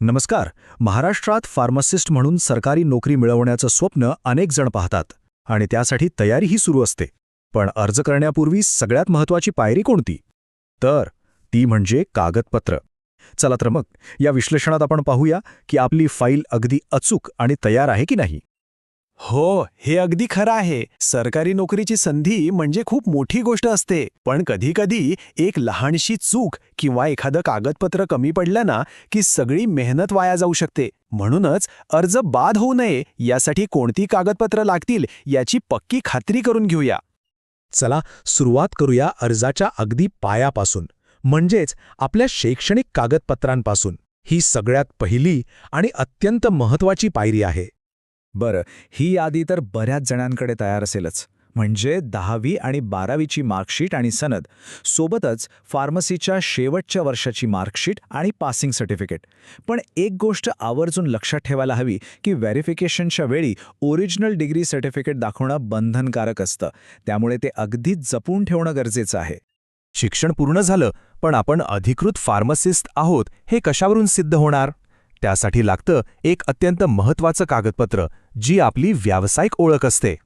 नमस्कार. महाराष्ट्रात फार्मासिस्ट म्हणून सरकारी नोकरी मिळवण्याचं स्वप्न अनेक जण पाहतात आणि त्यासाठी तयारीही सुरू असते. पण अर्ज करण्यापूर्वी सगळ्यात महत्वाची पायरी कोणती? तर ती म्हणजे कागदपत्र. चला तर मग या विश्लेषणात आपण पाहूया की आपली फाईल अगदी अचूक आणि तयार आहे की नाही. हो हे अगदी खरं आहे. सरकारी नोकरीची संधी म्हणजे खूप मोठी गोष्ट असते. पण कधीकधी एक लहानशी चूक किंवा एखादं कागदपत्र कमी पडलं ना की सगळी मेहनत वाया जाऊ शकते. म्हणूनच अर्ज बाद होऊ नये यासाठी कोणती कागदपत्र लागतील याची पक्की खात्री करून घेऊया. चला सुरुवात करूया अर्जाच्या अगदी पायापासून. म्हणजेच आपल्या शैक्षणिक कागदपत्रांपासून. ही सगळ्यात पहिली आणि अत्यंत महत्वाची पायरी आहे. बरं ही यादी तर बऱ्याच जणांकडे तयार असेलच. म्हणजे दहावी आणि बारावीची मार्कशीट आणि सनद सोबतच फार्मसीच्या शेवटच्या वर्षाची मार्कशीट आणि पासिंग सर्टिफिकेट. पण एक गोष्ट आवर्जून लक्षात ठेवायला हवी की व्हेरिफिकेशनच्या वेळी ओरिजिनल डिग्री सर्टिफिकेट दाखवणं बंधनकारक असतं. त्यामुळे ते अगदीच जपून ठेवणं गरजेचं आहे. शिक्षण पूर्ण झालं पण आपण अधिकृत फार्मसिस्ट आहोत हे कशावरून सिद्ध होणार? त्यासाठी लागतं एक अत्यंत महत्वाचं कागदपत्र जी आपली व्यावसायिक ओळख असते.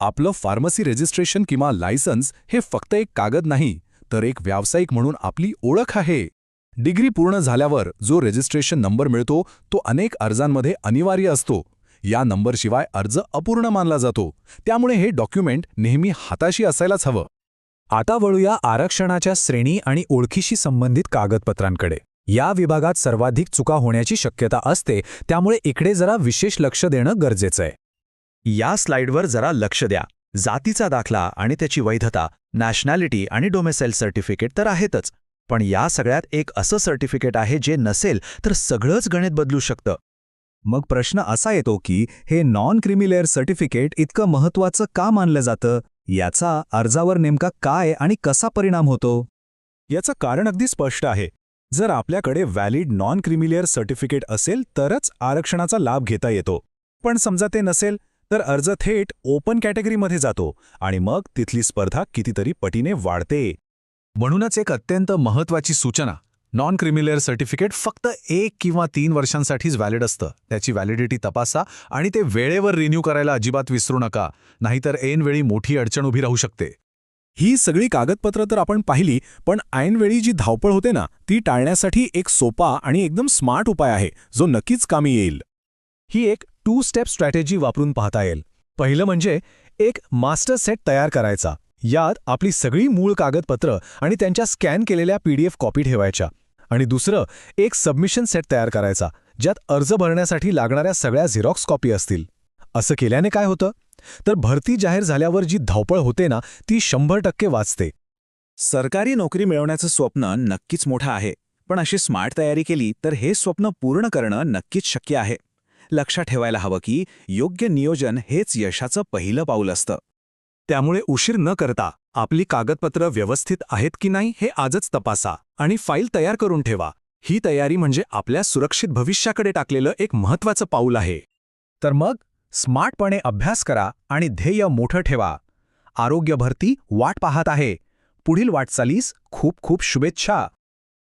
आपलं फार्मसी रजिस्ट्रेशन किंवा लायसन्स हे फक्त एक कागद नाही तर एक व्यावसायिक म्हणून आपली ओळख आहे. डिग्री पूर्ण झाल्यावर जो रजिस्ट्रेशन नंबर मिळतो तो अनेक अर्जांमध्ये अनिवार्य असतो. या नंबरशिवाय अर्ज अपूर्ण मानला जातो. त्यामुळे हे डॉक्युमेंट नेहमी हाताशी असायलाच हवं. आता वळूया आरक्षणाच्या श्रेणी आणि ओळखीशी संबंधित कागदपत्रांकडे. या विभागात सर्वाधिक चुका होण्याची शक्यता असते त्यामुळे इकडे जरा विशेष लक्ष देणं गरजेचं आहे. या स्लाइडवर जरा लक्ष द्या. जातीचा दाखला आणि त्याची वैधता नॅशनॅलिटी आणि डोमेसाईल सर्टिफिकेट तर आहेतच पण या सगळ्यात एक असं सर्टिफिकेट आहे जे नसेल तर सगळंच गणित बदलू शकतं. मग प्रश्न असा येतो की हे नॉन क्रिमिलेअर सर्टिफिकेट इतकं महत्वाचं का मानलं जातं? याचा अर्जावर नेमका काय आणि कसा परिणाम होतो? याचं कारण अगदी स्पष्ट आहे. जर आपल्याकडे व्हॅलिड नॉन क्रिमिलियर सर्टिफिकेट असेल तरच आरक्षणाचा लाभ घेता येतो. पण समजा ते नसेल तर अर्ज थेट ओपन कॅटेगरीमध्ये जातो आणि मग तिथली स्पर्धा कितीतरी पटीने वाढते. म्हणूनच एक अत्यंत महत्वाची सूचना नॉन क्रिमिलेअर सर्टिफिकेट फक्त एक किंवा तीन वर्षांसाठीच व्हॅलिड असतं. त्याची व्हॅलिडिटी तपासा आणि ते वेळेवर रिन्यू करायला अजिबात विसरू नका. नाहीतर ऐनवेळी मोठी अडचण उभी राहू शकते. ही सगळी कागदपत्र तर आपण पाहिली पण ऐनवेळी जी धावपळ होते ना ती टाळण्यासाठी एक सोपा आणि एकदम स्मार्ट उपाय आहे जो नक्कीच कामी येईल. ही एक टू स्टेप स्ट्रॅटेजी वापरून पाहता येईल. पहिलं म्हणजे एक मास्टर सेट तयार करायचा. यात आपली सगळी मूळ कागदपत्र आणि त्यांच्या स्कॅन केलेल्या पीडीएफ कॉपी ठेवायच्या. आणि दुसरं एक सबमिशन सेट तयार करायचा ज्यात अर्ज भरण्यासाठी लागणाऱ्या सगळ्या झेरॉक्स कॉपी असतील. असं केल्याने काय होतं? तर भरती जाहीर झाल्यावर जी धावपळ होते ना ती शंभर टक्के वाचते. सरकारी नोकरी मिळवण्याचं स्वप्न नक्कीच मोठं आहे पण अशी स्मार्ट तयारी केली तर हे स्वप्न पूर्ण करणं नक्कीच शक्य आहे. लक्षात ठेवायला हवं की योग्य नियोजन हेच यशाचं पहिलं पाऊल असतं. त्यामुळे उशीर न करता आपली कागदपत्र व्यवस्थित आहेत की नाही हे आजच तपासा आणि फाईल तयार करून ठेवा. ही तयारी म्हणजे आपल्या सुरक्षित भविष्याकडे टाकलेलं एक महत्वाचं पाऊल आहे. तर मग? स्मार्टपणे अभ्यास करा आणि ध्येय मोठं ठेवा. आरोग्य भरती वाट पाहत आहे. पुढील वाटचालीस खूप खूप शुभेच्छा.